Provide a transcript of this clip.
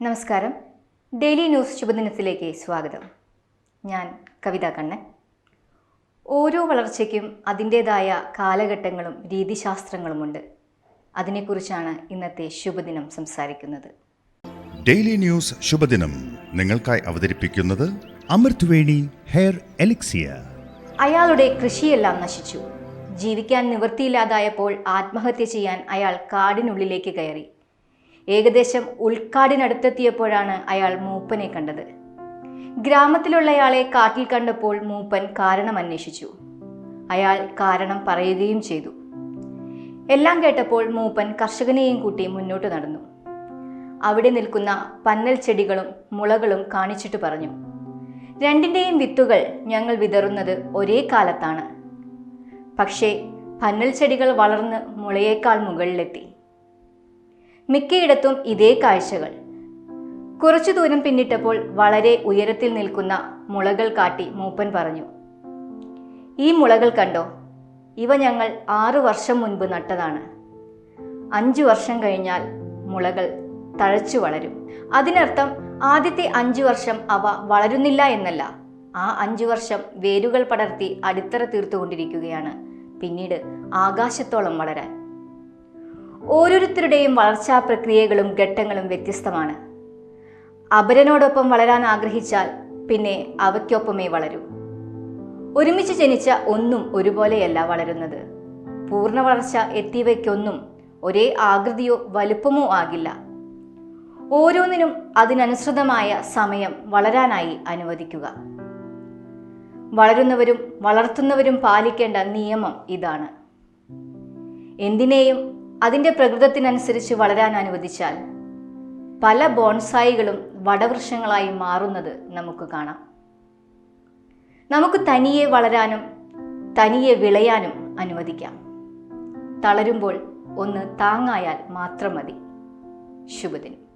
നമസ്കാരം. Daily news ശുഭദിനത്തിലേക്ക് സ്വാഗതം. ഞാൻ കവിതാ കണ്ണൻ. ഓരോ വളർച്ചയ്ക്കും അതിന്റേതായ കാലഘട്ടങ്ങളും രീതിശാസ്ത്രങ്ങളുമുണ്ട്. അതിനെക്കുറിച്ചാണ് ഇന്നത്തെ ശുഭദിനം സംസാരിക്കുന്നത്. ഡെയിലി ന്യൂസ് ശുഭദിനം നിങ്ങൾക്കായി അവതരിപ്പിക്കുന്നത് അമൃത്വേണി ഹെയർ എലിക്സിയ. അയാളുടെ കൃഷിയെല്ലാം നശിച്ചു. ജീവിക്കാൻ നിവൃത്തിയില്ലാതായപ്പോൾ ആത്മഹത്യ ചെയ്യാൻ അയാൾ കാടിനുള്ളിലേക്ക് കയറി. ഏകദേശം ഉൾക്കാടിനടുത്തെത്തിയപ്പോഴാണ് അയാൾ മൂപ്പനെ കണ്ടത്. ഗ്രാമത്തിലുള്ളയാളെ കാട്ടിൽ കണ്ടപ്പോൾ മൂപ്പൻ കാരണം അന്വേഷിച്ചു. അയാൾ കാരണം പറയുകയും ചെയ്തു. എല്ലാം കേട്ടപ്പോൾ മൂപ്പൻ കർഷകനെയും കൂട്ടി മുന്നോട്ട് നടന്നു. അവിടെ നിൽക്കുന്ന പന്നൽ ചെടികളും മുളകളും കാണിച്ചിട്ട് പറഞ്ഞു രണ്ടിന്റെയും വിത്തുകൾ ഞങ്ങൾ വിതറുന്നത് ഒരേ കാലത്താണ്. പക്ഷേ പന്നൽ ചെടികൾ വളർന്ന് മുളയേക്കാൾ മുകളിലെത്തി. മിക്കയിടത്തും ഇതേ കാഴ്ചകൾ. കുറച്ചു ദൂരം പിന്നിട്ടപ്പോൾ വളരെ ഉയരത്തിൽ നിൽക്കുന്ന മുളകൾ കാട്ടി മൂപ്പൻ പറഞ്ഞു ഈ മുളകൾ കണ്ടോ? ഇവ ഞങ്ങൾ ആറു വർഷം മുൻപ് നട്ടതാണ്. അഞ്ചു വർഷം കഴിഞ്ഞാൽ മുളകൾ തഴച്ചു വളരും. അതിനർത്ഥം ആദ്യത്തെ അഞ്ചു വർഷം അവ വളരുന്നില്ല എന്നല്ല. ആ അഞ്ചു വർഷം വേരുകൾ പടർത്തി അടിത്തറ തീർത്തുകൊണ്ടിരിക്കുകയാണ്. പിന്നീട് ആകാശത്തോളം വളരാൻ. ഓരോരുത്തരുടെയും വളർച്ചാ പ്രക്രിയകളും ഘട്ടങ്ങളും വ്യത്യസ്തമാണ്. അപരനോടൊപ്പം വളരാൻ ആഗ്രഹിച്ചാൽ പിന്നെ അവയ്ക്കൊപ്പമേ വളരൂ. ഒരുമിച്ച് ജനിച്ച ഒന്നും ഒരുപോലെയല്ല വളരുന്നത്. പൂർണ വളർച്ച എത്തിയവയ്ക്കൊന്നും ഒരേ ആകൃതിയോ വലുപ്പമോ ആകില്ല. ഓരോന്നിനും അതിനനുസൃതമായ സമയം വളരാനായി അനുവദിക്കുക. വളരുന്നവരും വളർത്തുന്നവരും പാലിക്കേണ്ട നിയമം ഇതാണ്. എന്തിനേയും അതിന്റെ പ്രകൃതത്തിനനുസരിച്ച് വളരാൻ അനുവദിച്ചാൽ പല ബോൺസായികളും വടവൃക്ഷങ്ങളായി മാറുന്നത് നമുക്ക് കാണാം. നമുക്ക് തനിയെ വളരാനും തനിയെ വിളയാനും അനുവദിക്കാം. തളരുമ്പോൾ ഒന്ന് താങ്ങായാൽ മാത്രം മതി. ശുഭദിനം.